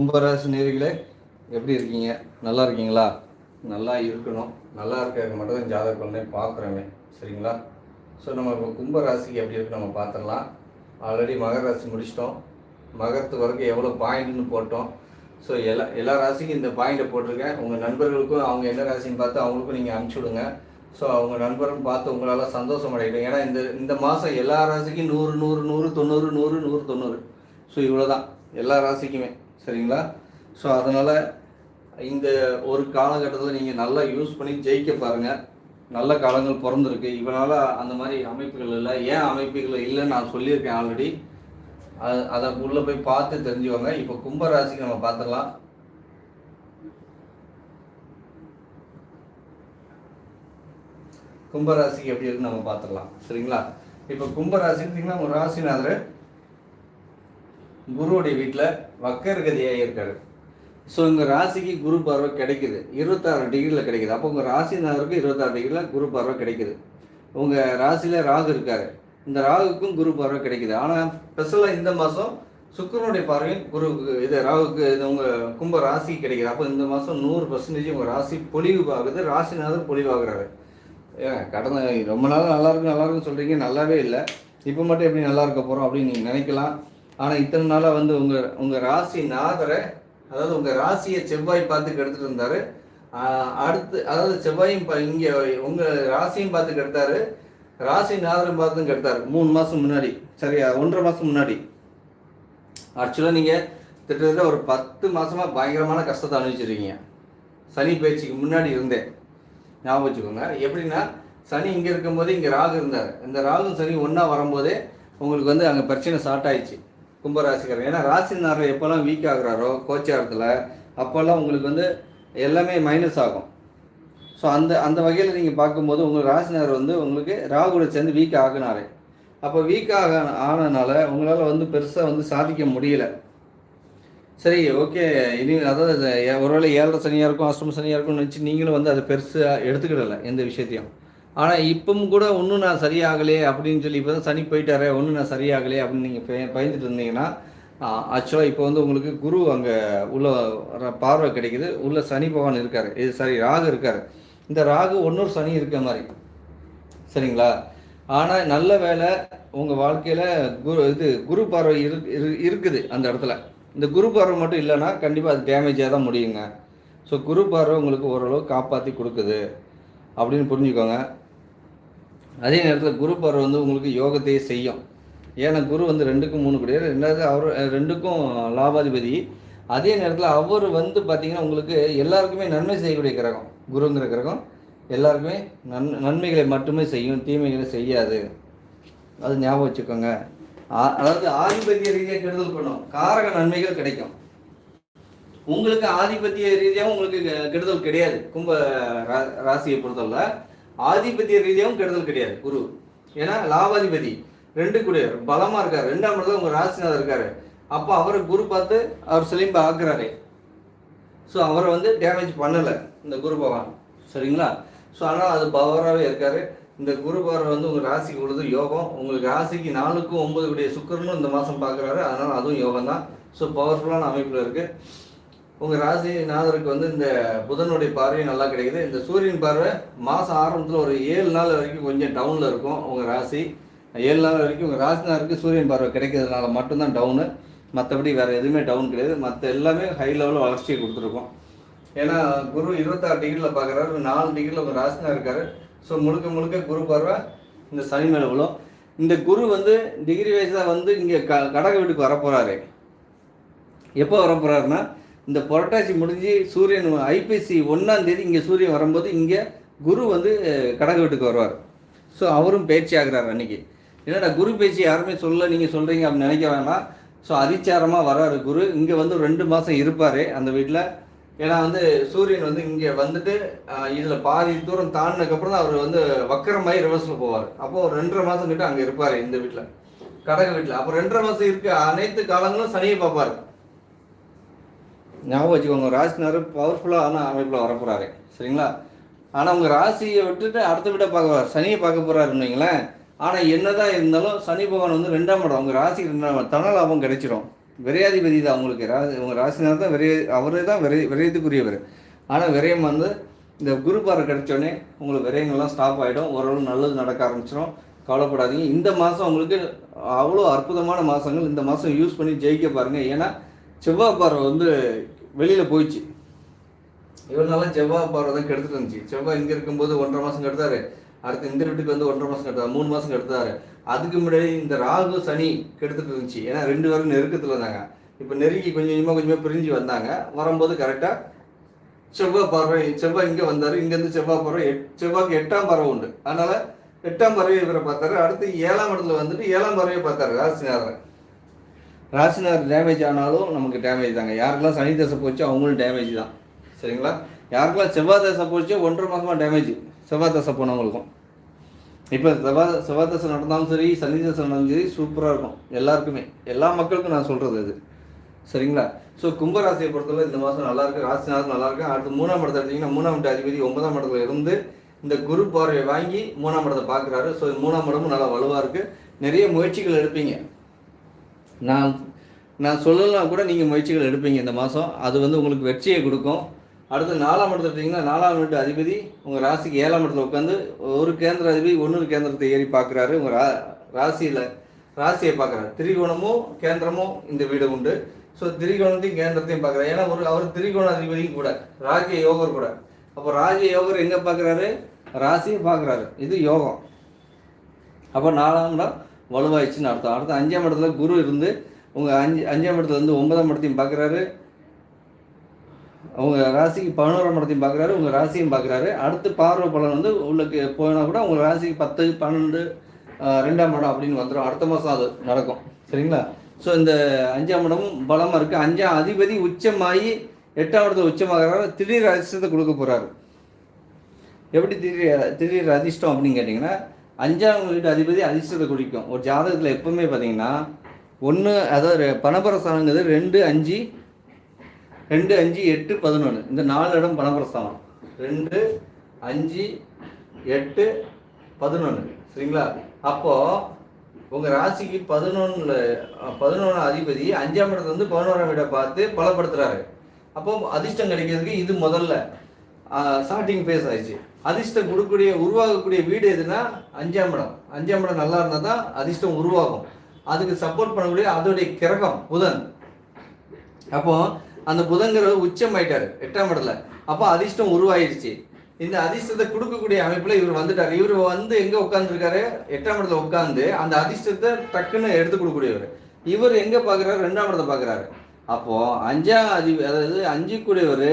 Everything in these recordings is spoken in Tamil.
கும்பராசி நேர்களே எப்படி இருக்கீங்க? நல்லா இருக்கீங்களா? நல்லா இருக்கணும். நல்லா இருக்கிறது மட்டும் தான் ஜாதக குழந்தை பார்க்குறோமே. சரிங்களா? ஸோ நம்ம இப்போ கும்பராசிக்கு எப்படி இருக்கு நம்ம பார்த்துடலாம். ஆல்ரெடி மகர ராசி முடிச்சிட்டோம். மகரத்து வரைக்கும் எவ்வளோ பாயிண்ட்னு போட்டோம். ஸோ எல்லா எல்லா ராசிக்கும் இந்த பாயிண்ட்டை போட்டிருக்கேன். உங்கள் நண்பர்களுக்கும் அவங்க என்ன ராசின்னு பார்த்து அவங்களுக்கும் நீங்கள் அனுப்பிச்சி விடுங்க. ஸோ அவங்க நண்பரும் பார்த்து உங்களால் சந்தோஷம் அடையட்டும். ஏன்னா இந்த இந்த மாதம் எல்லா ராசிக்கும் நூறு நூறு நூறு தொண்ணூறு நூறு நூறு தொண்ணூறு. ஸோ இவ்வளோ தான் எல்லா ராசிக்குமே. சரிங்களா? ஸோ அதனால் இந்த ஒரு காலகட்டத்தில் நீங்கள் நல்லா யூஸ் பண்ணி ஜெயிக்க பாருங்கள் நல்ல காலங்கள் பிறந்திருக்கு. இவனால் அந்த மாதிரி அமைப்புகள் இல்லை. ஏன் அமைப்புகள் இல்லைன்னு நான் சொல்லியிருக்கேன் ஆல்ரெடி அது அதை உள்ளே போய் பார்த்து தெரிஞ்சுக்கோங்க. இப்போ கும்பராசிக்கு நம்ம பார்த்துக்கலாம் கும்பராசிக்கு எப்படி இருக்குன்னு நம்ம பார்த்துக்கலாம் சரிங்களா? இப்போ கும்பராசின்னு பார்த்தீங்கன்னா ஒரு ராசிநாதர் குருவுடைய வீட்டில் வக்கரகதியாக இருக்காரு ஸோ உங்கள் ராசிக்கு குரு பார்வை கிடைக்குது. இருபத்தாறு டிகிரியில் கிடைக்குது. அப்போ உங்கள் ராசிநாதருக்கு இருபத்தாறு டிகிரியில் குரு பார்வை கிடைக்குது. உங்கள் ராசியில் ராகு இருக்காரு. இந்த ராகுக்கும் குரு பார்வை கிடைக்குது. ஆனால் ஸ்பெஷலாக இந்த மாதம் சுக்கிரனுடைய பார்வையும் குருவுக்கு இது ராகுக்கு இது உங்கள் கும்ப ராசிக்கு கிடைக்குது. அப்போ இந்த மாதம் நூறு பர்சன்டேஜ் உங்கள் ராசி பொலிவு ஆகுது ராசிநாதர் பொலிவாகிறாரு ஏன் கடந்த ரொம்ப நாள் நல்லாயிருக்கும் நல்லாயிருக்கும்னு சொல்கிறீங்க நல்லாவே இல்லை. இப்போ மட்டும் எப்படி நல்லா இருக்க போகிறோம் அப்படின்னு நீங்கள் நினைக்கலாம். ஆனால் இத்தனை நாளாக வந்து உங்கள் உங்கள் ராசி நாதரை அதாவது உங்கள் ராசியை செவ்வாய் பார்த்து கெடுத்துட்டு இருந்தாரு. அடுத்து அதாவது செவ்வாயும் இங்கே உங்கள் ராசியும் பார்த்து கெடுத்தாரு. ராசி நாதரும் பார்த்தும் கெடுத்தாரு. மூணு மாதம் முன்னாடி. சரியா? ஒன்றரை மாதம் முன்னாடி. ஆக்சுவலாக நீங்கள் கிட்டத்தட்ட ஒரு பத்து மாதமாக பயங்கரமான கஷ்டத்தை அனுபவிச்சிருக்கீங்க. சனி பயிற்சிக்கு முன்னாடி இருந்தேன் ஞாபகம் வச்சுக்கோங்க. எப்படின்னா சனி இங்கே இருக்கும்போது இங்கே ராகு இருந்தார். இந்த ராகு சனி ஒன்றா வரும்போதே உங்களுக்கு வந்து அங்கே பிரச்சனை ஸ்டார்ட் ஆயிடுச்சு. கும்பராசிக்காரர். ஏன்னா ராசினாரர் எப்போல்லாம் வீக் ஆகுறாரோ கோச்சாரத்தில் அப்போல்லாம் உங்களுக்கு வந்து எல்லாமே மைனஸ் ஆகும். ஸோ அந்த அந்த வகையில் நீங்கள் பார்க்கும்போது உங்கள் ராசினார் வந்து உங்களுக்கு ராகுடை சேர்ந்து வீக் ஆகினாரு. அப்போ வீக் ஆக ஆனதுனால உங்களால் வந்து பெருசாக வந்து சாதிக்க முடியல. சரி ஓகே இனி அதாவது ஒருவேளை ஏழரை சனியாக இருக்கும் அஷ்டம சனியாக இருக்கும்னு நினச்சி நீங்களும் வந்து அதை பெருசாக எடுத்துக்கிடலை எந்த விஷயத்தையும். ஆனால் இப்பவும் கூட ஒன்றும் நான் சரியாகலையே அப்படின்னு சொல்லி இப்போ தான் சனி போயிட்டாரே ஒன்றும் நான் சரியாகலையே அப்படின்னு நீங்கள் பயந்துட்டு இருந்தீங்கன்னா ஆக்சுவலாக இப்போ வந்து உங்களுக்கு குரு அங்கே உள்ள பார்வை கிடைக்குது. உள்ள சனி பகவான் இருக்கார். இது சரி ராகு இருக்கார். இந்த ராகு ஒன்னொரு சனி இருக்க மாதிரி. சரிங்களா? ஆனால் நல்ல வேலை உங்கள் வாழ்க்கையில் குரு இது குரு பார்வை இரு- இருக்குது அந்த இடத்துல. இந்த குரு பார்வை மட்டும் இல்லைன்னா கண்டிப்பாக அது டேமேஜாக தான் முடியுங்க. ஸோ குரு பார்வை உங்களுக்கு ஓரளவு காப்பாற்றி கொடுக்குது அப்படின்னு புரிஞ்சுக்கோங்க. அதே நேரத்தில் குரு பார்வை வந்து உங்களுக்கு யோகத்தையே செய்யும். ஏன்னா குரு வந்து ரெண்டுக்கும் மூணு கிடையாது. ரெண்டாவது அவர் ரெண்டுக்கும் லாபாதிபதி. அதே நேரத்தில் அவர் வந்து பார்த்தீங்கன்னா உங்களுக்கு எல்லாருக்குமே நன்மை செய்யக்கூடிய கிரகம். குருங்கிற கிரகம் எல்லாருக்குமே நன் நன்மைகளை மட்டுமே செய்யும் தீமைகளை செய்யாது. அது ஞாபகம் வச்சுக்கோங்க. அதாவது ஆதிபத்திய ரீதியாக கெடுதல் பண்ணும். காரக நன்மைகள் கிடைக்கும். உங்களுக்கு ஆதிபத்திய ரீதியாகவும் உங்களுக்கு கெடுதல் கிடையாது. கும்ப ரா- ராசியை பொறுத்தவரை. ஆதிபத்திய ரீதியாகவும் கெடுதல் கிடையாது. குரு. ஏன்னா லாபாதிபதி ரெண்டு கூட பலமா இருக்காரு. ரெண்டாம் இடத்துல உங்க ராசிநாதர் இருக்காரு. அப்போ அவரை குரு பார்த்து அவர் சிலிம்ப ஆக்குறாரு. ஸோ அவரை வந்து டேமேஜ் பண்ணலை இந்த குரு பகவான். சரிங்களா? ஸோ ஆனால் அது பவராகவே இருக்காரு. இந்த குரு பவர் வந்து உங்கள் ராசிக்கு உள்ளது யோகம். உங்களுக்கு ராசிக்கு நாலுக்கும் ஒன்பது கூடிய சுக்கரனும் இந்த மாதம் பார்க்குறாரு. அதனால் அதுவும் யோகம் தான் ஸோ பவர்ஃபுல்லான அமைப்பில் இருக்குது உங்கள் ராசி நாதருக்கு வந்து இந்த புதனுடைய பார்வை நல்லா கிடைக்குது. இந்த சூரியன் பார்வை மாதம் ஆரம்பத்தில் ஒரு ஏழு நாள் வரைக்கும் கொஞ்சம் டவுனில் இருக்கும் உங்கள் ராசி. ஏழு நாள் வரைக்கும் உங்கள் ராசினாருக்கு சூரியன் பார்வை கிடைக்கிறதுனால மட்டும்தான் டவுனு மற்றபடி வேறு எதுவுமே டவுன் கிடையாது. மற்ற எல்லாமே ஹை லெவலில் வளர்ச்சியை கொடுத்துருக்கோம். ஏன்னா குரு இருபத்தாறு டிகிரியில் பார்க்குறாரு நாலு டிகிரியில் உங்கள் ராசினா இருக்கார். ஸோ முழுக்க முழுக்க குரு பார்வை இந்த சனி மேலே விழும். இந்த குரு வந்து டிகிரி வைஸாக வந்து இங்கே க கடக வீட்டுக்கு வரப்போகிறாரு எப்போ வரப்போகிறாருன்னா இந்த புரட்டாசி முடிஞ்சு சூரியன் ஐபிசி ஒன்றாம் தேதி இங்கே சூரியன் வரும்போது இங்கே குரு வந்து கடக வீட்டுக்கு வருவார். ஸோ அவரும் பேச்சு ஆகிறார் அன்னைக்கு. என்னடா குரு பேச்சு யாருமே சொல்ல நீங்கள் சொல்கிறீங்க அப்படின்னு நினைக்க வேணாம் ஸோ அதிச்சாரமாக வராரு குரு. இங்கே வந்து ரெண்டு மாதம் இருப்பார் அந்த வீட்டில் ஏன்னா வந்து சூரியன் வந்து இங்கே வந்துட்டு இதில் பாதி தூரம் தாண்டினதுக்கப்புறம் தான் அவர் வந்து வக்கரமாயி ரிவர்ஸில் போவார். அப்போ ஒரு ரெண்டரை மாதம் கிட்ட அங்கே இருப்பார் இந்த வீட்டில் கடக வீட்டில் அப்போ ரெண்டரை மாதம் இருக்க அனைத்து காலங்களும் சனியை பார்ப்பார். ஞாபகம் வச்சுக்கோங்க ராசினார் பவர்ஃபுல்லான அமைப்பில் வரப்போகிறாரு சரிங்களா? ஆனால் உங்கள் ராசியை விட்டுட்டு அடுத்த விட பார்க்க போகிறார் சனியை பார்க்க போகிறாருன்னு வைங்களேன். ஆனால் என்னதான் இருந்தாலும் சனி பகவான் வந்து ரெண்டாம் இடம். உங்கள் ராசிக்கு ரெண்டாம் இடம். தன லாபம் கிடைச்சிரும். விரையாதிபதி தான் அவங்களுக்கு ராசி உங்கள் ராசினார் தான் விரைய அவரே தான் விரை விரையத்துக்குரியவர். ஆனால் விரயம் வந்து இந்த குரு பார்வை கிடைச்சோடனே உங்களுக்கு விரயங்கள்லாம் ஸ்டாப் ஆகிடும் ஓரளவு நல்லது நடக்க ஆரம்பிச்சிடும் கவலைப்படாதீங்க. இந்த மாதம் உங்களுக்கு அவ்வளோ அற்புதமான மாதங்கள் இந்த மாதம் யூஸ் பண்ணி ஜெயிக்க பாருங்கள் ஏன்னா செவ்வாய் பார்வை வந்து வெளியில் போயிடுச்சு. இவ்வளோ செவ்வாய் பார்வை தான் கெடுத்துட்டு இருந்துச்சு. செவ்வாய் இங்கே இருக்கும்போது ஒன்றரை மாதம் கெடுத்தாரு. அடுத்து இந்த வீட்டுக்கு வந்து ஒன்றரை மாதம் கெடுத்தாரு. மூணு மாதம் கெடுத்தாரு. அதுக்கு முன்னாடி இந்த ராகு சனி கெடுத்துட்டு இருந்துச்சு. ஏன்னா ரெண்டு பேரும் நெருக்கத்தில் இருந்தாங்க. இப்போ நெருங்கி கொஞ்சம் கொஞ்சமாக கொஞ்சமாக பிரிஞ்சு வந்தாங்க. வரும்போது கரெக்டாக செவ்வாய் பார்வை செவ்வாய் இங்கே வந்தார். இங்கேருந்து செவ்வாய் பார்வை எட் செவ்வாய்க்கு எட்டாம் பறவை உண்டு. அதனால் எட்டாம் பறவை இவரை பார்த்தாரு. அடுத்து ஏழாம் இடத்துல வந்துட்டு ஏழாம் பறவையை பார்த்தாரு. ராசிநாதர் ராசினார் டேமேஜ் ஆனாலும் நமக்கு டேமேஜ் தாங்க. யாருக்கெல்லாம் சனி தசை போச்சோ அவங்களும் டேமேஜ் தான். சரிங்களா? யாருக்கெல்லாம் செவ்வாய் தசை போச்சோ ஒன்றரை மாதமாக டேமேஜ் செவ்வாய் தசை போனவங்களுக்கும். இப்போ செவ்வாய் செவ்வாய் தசை நடந்தாலும் சரி சனி தசை நடந்தாலும் சரி சூப்பராக இருக்கும். எல்லாருக்குமே. எல்லா மக்களுக்கும் நான் சொல்கிறது அது. சரிங்களா? ஸோ கும்பராசியை பொறுத்தவரை இந்த மாதம் நல்லா இருக்கு. ராசிநாதன் நல்லா இருக்கு அடுத்து மூணாம் இடத்தை எடுத்தீங்கன்னா மூணாம் இடத்து அதிபதி ஒன்பதாம் இடத்துல இருந்து இந்த குரு பார்வையை வாங்கி மூணாம் இடத்தை பார்க்குறாரு. ஸோ மூணாம் இடமும் நல்லா வலுவாக இருக்குது நிறைய முயற்சிகள் எடுப்பீங்க. நான் நான் சொல்லலாம் கூட நீங்கள் முயற்சிகள் எடுப்பீங்க இந்த மாதம் அது வந்து உங்களுக்கு வெற்றியை கொடுக்கும். அடுத்து நாலாம் இடத்துல எடுத்தீங்கன்னா நாலாம் வீட்டு அதிபதி உங்கள் ராசிக்கு ஏழாம் இடத்துல உட்காந்து ஒரு கேந்திர அதிபதி ஒன்று கேந்திரத்தை ஏறி பார்க்குறாரு உங்கள் ரா ராசியில் ராசியை பார்க்குறாரு திரிகோணமும் கேந்திரமும் இந்த வீடு உண்டு. ஸோ திரிகோணத்தையும் கேந்திரத்தையும் பார்க்குறாரு ஏன்னா ஒரு அவர் திரிகோண அதிபதியும் கூட ராஜ்ய யோகர் கூட. அப்போ ராஜ்ய யோகர் எங்கே பார்க்குறாரு ராசியை பார்க்குறாரு இது யோகம். அப்போ நாலாம் இடம் வலுவாயிடுச்சுன்னு அர்த்தம். அடுத்து அஞ்சாம் இடத்துல குரு இருந்து உங்கள் அஞ்சு அஞ்சாம் இடத்துல இருந்து ஒன்பதாம் இடத்தையும் பார்க்குறாரு. அவங்க ராசிக்கு பதினோராம் இடத்தையும் பார்க்குறாரு உங்கள் ராசியும் பார்க்குறாரு. அடுத்து பார்வை பலன் வந்து உள்ளக்கு போனால் கூட உங்கள் ராசிக்கு பத்து பன்னெண்டு ரெண்டாம் இடம் அப்படின்னு வந்துடும் அடுத்த மாதம் அது நடக்கும். சரிங்களா? ஸோ இந்த அஞ்சாம் இடமும் பலமாக இருக்குது அஞ்சாம் அதிபதி உச்சமாகி எட்டாம் இடத்துல உச்சமாகிறாரு திடீர் அதிர்ஷ்டத்தை கொடுக்க போகிறாரு எப்படி திடீர் திடீர் அதிர்ஷ்டம் அப்படின்னு கேட்டிங்கன்னா அஞ்சாம் வீட்டு அதிபதி அதிர்ஷ்டத்தை குறிக்கும். ஒரு ஜாதகத்தில் எப்பவுமே பார்த்தீங்கன்னா ஒன்று அதாவது பணபரஸ்தானங்கிறது ரெண்டு அஞ்சு ரெண்டு அஞ்சு எட்டு பதினொன்று இந்த நாலு இடம் பணபரஸ்தானம் ரெண்டு அஞ்சு எட்டு பதினொன்று சரிங்களா? அப்போது உங்கள் ராசிக்கு பதினொன்றில் பதினொன்று அதிபதி அஞ்சாம் இடத்துல வந்து பதினோராம் வீடை பார்த்து பலப்படுத்துகிறாரு அப்போ அதிர்ஷ்டம் கிடைக்கிறதுக்கு இது முதல்ல. ஸ்டார்டிங் ஃபேஸ் ஆயிடுச்சு. அதிர்ஷ்டம் கொடுக்கக்கூடிய உருவாகக்கூடிய வீடு எதுனா அஞ்சாம் இடம். அஞ்சாம் இடம் நல்லா இருந்தால் தான் அதிர்ஷ்டம் உருவாகும். அதுக்கு சப்போர்ட் பண்ணக்கூடிய அதோடைய கிரகம் புதன். அப்போ அந்த புதன்கிறவர் உச்சம் ஆயிட்டாரு எட்டாம் இடத்துல. அப்போ அதிர்ஷ்டம் உருவாயிருச்சு. இந்த அதிர்ஷ்டத்தை கொடுக்கக்கூடிய அமைப்புல இவர் வந்துட்டார். இவர் வந்து எங்க உட்காந்துருக்காரு எட்டாம் இடத்துல உட்காந்து அந்த அதிர்ஷ்டத்தை டக்குன்னு எடுத்து கொடுக்கக்கூடியவர். இவர் எங்க பாக்குறாரு? ரெண்டாம் இடத்தை பாக்குறாரு. அப்போ அஞ்சாம் அதி அதாவது அஞ்சு கூடியவர்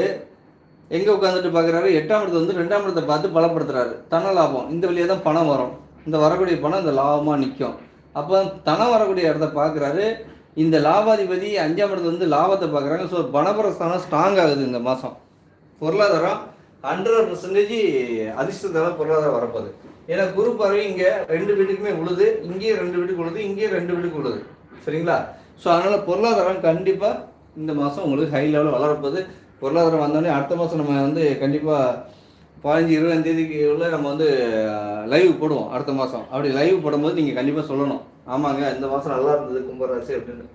எங்கே உட்காந்துட்டு பார்க்குறாரு எட்டாம் இடத்தை வந்து ரெண்டாம் இடத்தை பார்த்து பலப்படுத்துறாரு. தன லாபம். இந்த வழியாக தான் பணம் வரும். இந்த வரக்கூடிய பணம் இந்த லாபமாக நிற்கும் அப்போ தனம் வரக்கூடிய இடத்த பார்க்குறாரு. இந்த லாபாதிபதி அஞ்சாம் இடத்துல வந்து லாபத்தை பார்க்குறாங்க. ஸோ பணபரஸ்தானம் ஸ்ட்ராங் ஆகுது இந்த மாதம். பொருளாதாரம் ஹண்ட்ரட் பர்சன்டேஜ் அதிர்ஷ்டத்தால பொருளாதாரம் வரப்போகுது. ஏன்னா குரு பார்வை இங்கே ரெண்டு வீட்டுக்குமே உழுது இங்கேயும் ரெண்டு வீட்டுக்கு உழுது இங்கேயும் ரெண்டு வீட்டுக்கு உழுது. சரிங்களா? ஸோ அதனால் பொருளாதாரம் கண்டிப்பாக இந்த மாதம் உங்களுக்கு ஹை லெவலில் வளரப்போகுது. பொருளாதாரம் வந்தோடனே அடுத்த மாதம் நம்ம வந்து கண்டிப்பாக பதினஞ்சு இருபதாம் தேதிக்கு உள்ள நம்ம வந்து லைவ் போடுவோம் அடுத்த மாதம் அப்படி லைவ் போடும்போது நீங்கள் கண்டிப்பாக சொல்லணும். ஆமாங்க இந்த மாதம் நல்லா இருந்தது கும்பராசி அப்படின்னு.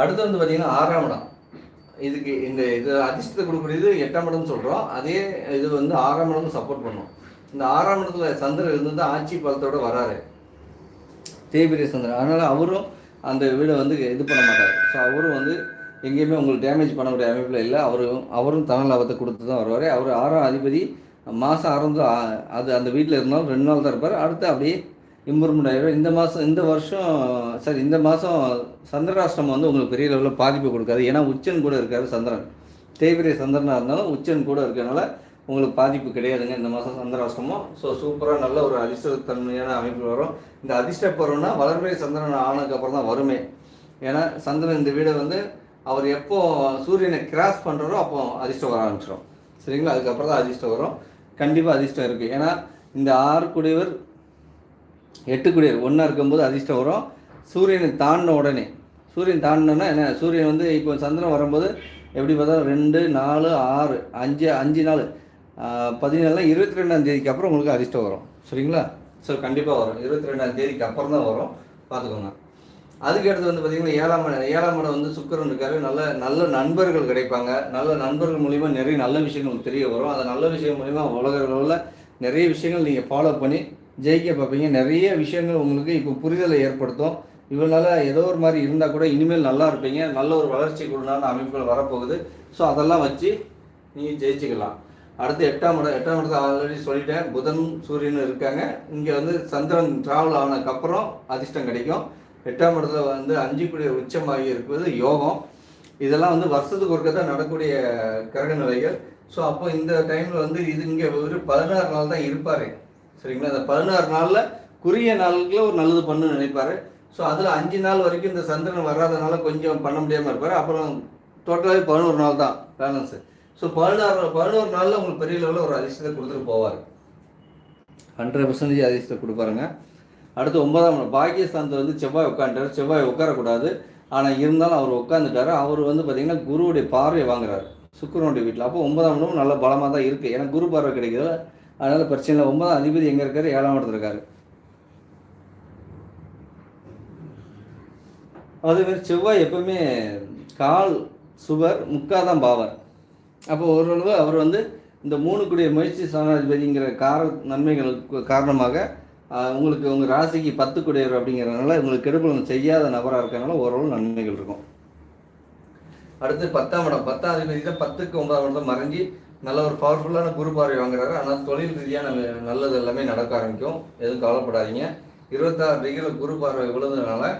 அடுத்து வந்து பார்த்தீங்கன்னா ஆறாம் இடம். இதுக்கு இந்த இது அதிர்ஷ்டத்தை கொடுக்கக்கூடியது எட்டாம் இடம்னு சொல்கிறோம் அதே இது வந்து ஆறாம் இடம் சப்போர்ட் பண்ணும். இந்த ஆறாம் இடத்துல சந்திரன் இருந்து தான் ஆட்சி பலத்தோடு வராரு. தேபிரிய சந்திரன். அதனால் அவரும் அந்த வீடை வந்து இது பண்ண மாட்டார். ஸோ அவரும் வந்து எங்கேயுமே உங்களுக்கு டேமேஜ் பண்ணக்கூடிய அமைப்பில் இல்லை. அவரும் அவரும் தன லாபத்தை கொடுத்து தான் வருவார். அவர் ஆறாம் அதிபதி மாதம் ஆரம்பிச்சு அது அந்த வீட்டில் இருந்தாலும் ரெண்டு நாள் தான் இருப்பார். அடுத்து அப்படியே இம்ப்ரூவ்மெண்ட் ஆகிடும் இந்த மாதம் இந்த வருஷம் சரி இந்த மாதம் சந்திராஷ்டமம் வந்து உங்களுக்கு பெரிய லெவலில் பாதிப்பு கொடுக்காது. ஏன்னா உச்சன் கூட இருக்காரு சந்திரன். தேய்பிரிய சந்திரனாக இருந்தாலும் உச்சன் கூட இருக்கிறனால உங்களுக்கு பாதிப்பு கிடையாதுங்க. இந்த மாதம் சந்திராஷ்டமம். ஸோ சூப்பராக நல்ல ஒரு அதிர்ஷ்டத்தன்மையான அமைப்பு வரும். இந்த அதிர்ஷ்ட பருவம்னா வளர்பிறை சந்திரன் ஆனதுக்கப்புறம் தான் வருமே. ஏன்னா சந்திரன் இந்த வீடை வந்து அவர் எப்போ சூரியனை கிராஸ் பண்ணுறாரோ அப்போ அதிர்ஷ்டம் வர ஆரம்பிச்சிடும் சரிங்களா? அதுக்கப்புறம் தான் அதிர்ஷ்டம் வரும். கண்டிப்பாக அதிர்ஷ்டம் இருக்குது ஏன்னா இந்த ஆறு குடியவர் எட்டு குடியவர் ஒன்றா இருக்கும்போது அதிர்ஷ்டம் வரும். சூரியனை தாண்டின உடனே சூரியன் தாண்டினோன்னா என்ன? சூரியன் வந்து இப்போ சந்திரன் வரும்போது எப்படி பார்த்தா ரெண்டு நாலு ஆறு அஞ்சு அஞ்சு நாள் பதினேழுலாம் இருபத்தி ரெண்டாம் தேதிக்கு அப்புறம் உங்களுக்கு அதிர்ஷ்டம் வரும். சரிங்களா? ஸோ கண்டிப்பாக வரும். இருபத்தி ரெண்டாம் தேதிக்கு அப்புறம் தான் வரும். பார்த்துக்கோங்க. அதுக்கு அடுத்து வந்து பார்த்தீங்கன்னா ஏழாம் ஏழாம் இடம் வந்து சுக்கரன் இருக்காரு. நல்ல நல்ல நண்பர்கள் கிடைப்பாங்க. நல்ல நண்பர்கள் மூலிமா நிறைய நல்ல விஷயங்கள் உங்களுக்கு தெரிய வரும். அந்த நல்ல விஷயம் மூலிமா உலக அளவில் நிறைய விஷயங்கள் நீங்கள் ஃபாலோ பண்ணி ஜெயிக்க பார்ப்பீங்க. நிறைய விஷயங்கள் உங்களுக்கு இப்போ புரிதலை ஏற்படுத்தும். இவனால் ஏதோ ஒரு மாதிரி இருந்தால் கூட இனிமேல் நல்லா இருப்பீங்க. நல்ல ஒரு வளர்ச்சி உண்டான அமைப்புகள் வரப்போகுது. ஸோ அதெல்லாம் வச்சு நீங்கள் ஜெயிச்சுக்கலாம். அடுத்து எட்டாம் இடம் எட்டாம் இடத்தை ஆல்ரெடி சொல்லிட்டேன். புதன் சூரியன் இருக்காங்க. இங்கே வந்து சந்திரன் டிராவல் ஆனதுக்கப்புறம் அதிர்ஷ்டம் கிடைக்கும். எட்டாம் இடத்துல வந்து அஞ்சு கூடிய உச்சமாகி இருப்பது யோகம். இதெல்லாம் வந்து வருஷத்துக்கு ஒருக்க தான் நடக்கூடிய கிரக நிலைகள். ஸோ அப்போ இந்த டைமில் வந்து இது இங்கே ஒரு பதினாறு நாள் தான் இருப்பார். சரிங்களா? அந்த பதினாறு நாளில் குறுகிய நாளுக்குள்ள ஒரு நல்லது பண்ணுன்னு நினைப்பாரு. ஸோ அதில் அஞ்சு நாள் வரைக்கும் இந்த சந்திரன் வராதனால கொஞ்சம் பண்ண முடியாமல் இருப்பார். அப்புறம் டோட்டலாகவே பதினோரு நாள் தான் பேலன்ஸு ஸோ பதினாறு பதினோரு நாளில் உங்களுக்கு பெரிய லெவலில் ஒரு அதிர்ஷ்டத்தை கொடுத்துட்டு போவார். ஹண்ட்ரட் பர்சன்டேஜ் அதிர்ஷ்டத்தை கொடுப்பாருங்க அடுத்து ஒன்பதாம் இடம் வந்து செவ்வாய் உட்காந்துட்டாரு செவ்வாய் உட்காரக்கூடாது. ஆனால் இருந்தாலும் அவர் உட்காந்துட்டாரு அவர் வந்து பார்த்தீங்கன்னா குருவுடைய பார்வை வாங்குறாரு. சுக்கிரனுடைய வீட்டில் அப்போ ஒன்பதாம் இடமும் நல்ல பலமாக தான் இருக்குது ஏன்னா குரு பார்வை கிடைக்குதுல. அதனால் பிரச்சனை இல்லை. ஒன்பதாம் அதிபதி எங்கே இருக்காரு? ஏழாம் இடத்துல இருக்காரு. அதுமாரி செவ்வாய் எப்பவுமே கால் சுவர் முக்காதான் பாவர். அப்போ ஓரளவு அவர் வந்து இந்த மூணு கூடிய முயற்சி சனாதிபதிங்கிற கார நன்மைகளுக்கு காரணமாக உங்களுக்கு உங்கள் ராசிக்கு பத்து கூடியவர் அப்படிங்கிறதுனால உங்களுக்கு கெடுபலம் செய்யாத நபராக இருக்கிறனால ஓரளவு நன்மைகள் இருக்கும். அடுத்து பத்தாம் இடம். பத்தாம் அதிபதி தான் பத்துக்கு ஒன்பதாம் இடம் மறைஞ்சி நல்ல ஒரு பவர்ஃபுல்லான குரு பார்வை வாங்குறாரு. ஆனால் தொழில் ரீதியான நல்லது எல்லாமே நடக்க ஆரம்பிக்கும். எதுவும் கவலைப்படாதீங்க. இருபத்தாறு டிகிரியில் குரு பார்வை விழுந்ததுனால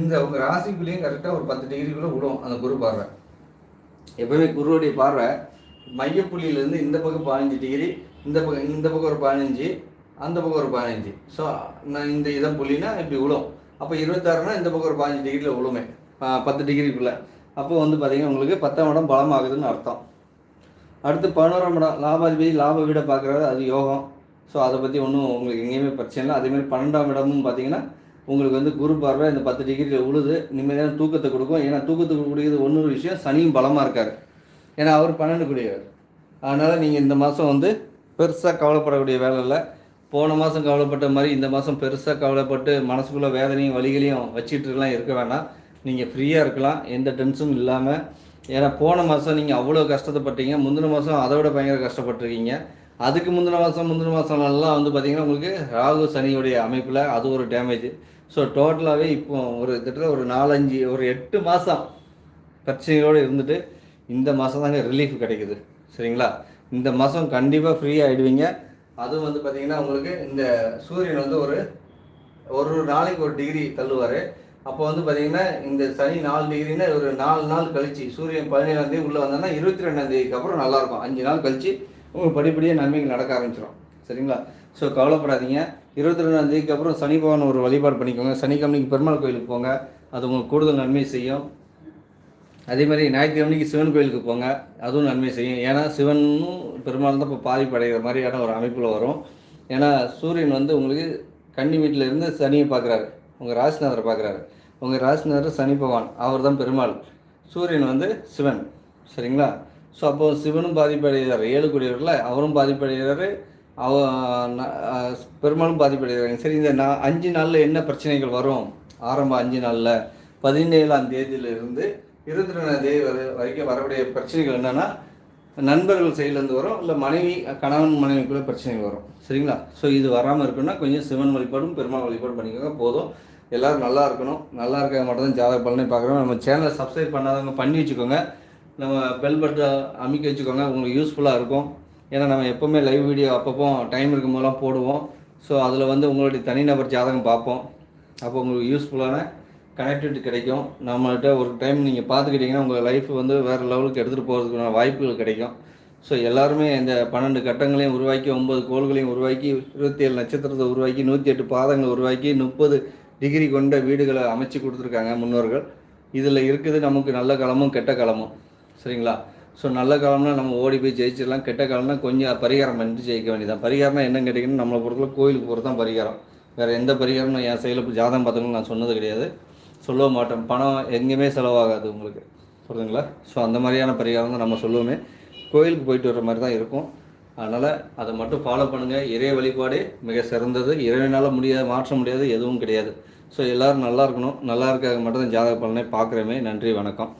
இந்த உங்கள் ராசிக்குள்ளேயும் கரெக்டாக ஒரு பத்து டிகிரிக்குள்ளே விடும் அந்த குரு பார்வை. எப்பவுமே குருவுடைய பார்வை மையப்புள்ளியிலேருந்து இந்த பக்கம் பதினஞ்சு டிகிரி இந்த பக்கம் இந்த பக்கம் ஒரு பதினஞ்சு அந்த பக்கம் ஒரு பதினஞ்சு. ஸோ நான் இந்த இதம் புள்ளினா இப்படி விழும் அப்போ இருபத்தாறுனா இந்த பக்கம் ஒரு பதினஞ்சு டிகிரியில் விழுமே பத்து டிகிரிக்குள்ளே அப்போ வந்து பார்த்தீங்கன்னா உங்களுக்கு பத்தாம் இடம் பலமாகுதுன்னு அர்த்தம். அடுத்து பதினோராம் இடம் லாபாதிபதி லாப வீடை பார்க்குறது அது யோகம். ஸோ அதை பற்றி ஒன்றும் உங்களுக்கு எங்கேயுமே பிரச்சனை இல்லை. அதேமாதிரி பன்னெண்டாம் இடமும் பார்த்தீங்கன்னா உங்களுக்கு வந்து குரு பார்வை இந்த பத்து டிகிரியில் உழுது நிம்மதியான தூக்கத்தை கொடுக்கும். ஏன்னா தூக்கத்துக்கு கொடுக்குறது ஒன்று விஷயம். சனியும் பலமாக இருக்கார். ஏன்னா அவர் பன்னெண்டு கூடியவர் அதனால் நீங்கள் இந்த மாதம் வந்து பெருசாக கவலைப்படக்கூடிய வேலை இல்லை. போன மாதம் கவலைப்பட்ட மாதிரி இந்த மாதம் பெருசாக கவலைப்பட்டு மனசுக்குள்ளே வேதனையும் வலிகளையும் வச்சுட்டுலாம் இருக்க வேண்டாம் நீங்கள் ஃப்ரீயாக இருக்கலாம். எந்த டென்ஷனும் இல்லாமல் ஏன்னா போன மாதம் நீங்கள் அவ்வளோ கஷ்டத்தைப்பட்டீங்க முந்தின மாதம் அதை விட பயங்கர கஷ்டப்பட்டிருக்கீங்க. அதுக்கு முந்தின மாதம் முந்தின மாதம்லாம் வந்து பார்த்தீங்கன்னா உங்களுக்கு ராகு சனியுடைய அமைப்பில் அது ஒரு டேமேஜ் ஸோ டோட்டலாகவே இப்போ ஒரு கிட்டத்தட்ட ஒரு நாலஞ்சு ஒரு எட்டு மாதம் பிரச்சனைகளோடு இருந்துட்டு இந்த மாதம் தாங்க ரிலீஃப் கிடைக்குது. சரிங்களா? இந்த மாதம் கண்டிப்பாக ஃப்ரீ ஆகிடுவீங்க அதுவும் வந்து பார்த்தீங்கன்னா உங்களுக்கு இந்த சூரியன் வந்து ஒரு ஒரு நாளைக்கு ஒரு டிகிரி தள்ளுவார். அப்போ வந்து பார்த்தீங்கன்னா இந்த சனி நாலு டிகிரின்னா ஒரு நாலு நாள் கழிச்சு சூரியன் பதினேழாம் தேதி உள்ளே வந்தோன்னா இருபத்தி ரெண்டாம் தேதிக்கு அப்புறம் நல்லாயிருக்கும் அஞ்சு நாள் கழிச்சு உங்களுக்கு படிப்படியாக நன்மைகள் நடக்க ஆரம்பிச்சிடும் சரிங்களா? ஸோ கவலைப்படாதீங்க. இருபத்தி ரெண்டாம் தேதிக்கு அப்புறம் சனி பகவான் ஒரு வழிபாடு பண்ணிக்கோங்க. சனிக்கிழமைக்கு பெருமாள் கோயிலுக்கு போங்க. அது உங்களுக்கு கூடுதல் நன்மை செய்யும். அதே மாதிரி ஞாயிற்றுக்கிழமைக்கு சிவன் கோயிலுக்கு போங்க. அதுவும் நன்மை செய்யும். ஏன்னா சிவனும் பெருமாள் தான் இப்போ பாதிப்படைகிற மாதிரியான ஒரு அமைப்பில் வரும். ஏன்னா சூரியன் வந்து உங்களுக்கு கன்னி வீட்டில் இருந்து சனியை பார்க்குறாரு. உங்கள் ராசிநாதரை பார்க்குறாரு. உங்கள் ராசிநாதர் சனி பகவான். அவர் தான் பெருமாள். சூரியன் வந்து சிவன். சரிங்களா? ஸோ அப்போது சிவனும் பாதிப்படைகிறார். ஏழு கூடியவர்ல அவரும் பாதிப்படைகிறாரு. அவ ந- பாதிப்படைகிறாங்க. சரி இந்த நான் அஞ்சு நாளில் என்ன பிரச்சனைகள் வரும்? ஆரம்ப அஞ்சு நாளில் பதினேழாம் தேதியிலிருந்து இருபத்தி ரெண்டாம் தேதி வரை வரைக்கும் வரக்கூடிய பிரச்சனைகள் என்னென்னா நண்பர்கள் சைட்லேருந்து வரும் இல்லை மனைவி கணவன் மனைவிக்குள்ளே பிரச்சனைகள் வரும். சரிங்களா? ஸோ இது வராமல் இருக்குன்னா கொஞ்சம் சிவன் வழிபாடும் பெருமாள் வழிபாடும் பண்ணிக்கோங்க. போதும். எல்லோரும் நல்லா இருக்கணும். நல்லா இருக்க மட்டும் தான் ஜாதக பலனை பார்க்குறோம். நம்ம சேனலை சப்ஸ்கிரைப் பண்ணாதவங்க பண்ணி வச்சுக்கோங்க. நம்ம பெல் பட்டை அமைக்க வச்சுக்கோங்க. உங்களுக்கு யூஸ்ஃபுல்லாக இருக்கும். ஏன்னா நம்ம எப்போவுமே லைவ் வீடியோ அப்பப்போ டைம் இருக்கும் போதெல்லாம் போடுவோம். ஸோ அதில் வந்து உங்களுடைய தனிநபர் ஜாதகம் பார்ப்போம். அப்போ உங்களுக்கு யூஸ்ஃபுல்லான கனெக்டிவிட்டி கிடைக்கும். நம்மள்கிட்ட ஒரு டைம் நீங்கள் பார்த்துக்கிட்டிங்கன்னா உங்கள் லைஃப் வந்து வேறு லெவலுக்கு எடுத்துகிட்டு போகிறதுக்கான வாய்ப்புகள் கிடைக்கும். ஸோ எல்லாருமே இந்த பன்னெண்டு கட்டங்களையும் உருவாக்கி ஒன்பது கோள்களையும் உருவாக்கி இருபத்தி ஏழு நட்சத்திரத்தை உருவாக்கி நூற்றி எட்டு பாதங்களை உருவாக்கி முப்பது டிகிரி கொண்ட வீடுகளை அமைச்சு கொடுத்துருக்காங்க முன்னோர்கள். இதில் இருக்குது நமக்கு நல்ல காலமும் கெட்ட காலமும். சரிங்களா? ஸோ நல்ல காலம்னா நம்ம ஓடி போய் ஜெயிச்சிடலாம். கெட்ட காலம்னா கொஞ்சம் பரிகாரம் பண்ணிட்டு ஜெயிக்க வேண்டியதான் பரிகாரம்னா என்ன கேட்டிங்கன்னா நம்மளை பொறுத்தவரை கோயிலுக்கு போகிறது தான் பரிகாரம். வேறு எந்த பரிகாரம் என் சைடில் ஜாதகம் பார்த்தவங்களும் நான் சொன்னது கிடையாது. சொல்ல மாட்டேன். பணம் எங்கேயுமே செலவாகாது உங்களுக்கு. புரியுதுங்களா? ஸோ அந்த மாதிரியான பரிகாரம் தான் நம்ம சொல்லுவோமே. கோயிலுக்கு போயிட்டு வர மாதிரி தான் இருக்கும். அதனால் அதை மட்டும் ஃபாலோ பண்ணுங்கள் இறை வழிபாடே மிக சிறந்தது. இறைவனால் முடியாது மாற்ற முடியாது எதுவும் கிடையாது. ஸோ எல்லோரும் நல்லா இருக்கணும். நல்லா இருக்காக மட்டும் தான் ஜாதக பலனை பார்க்குறமே. நன்றி வணக்கம்.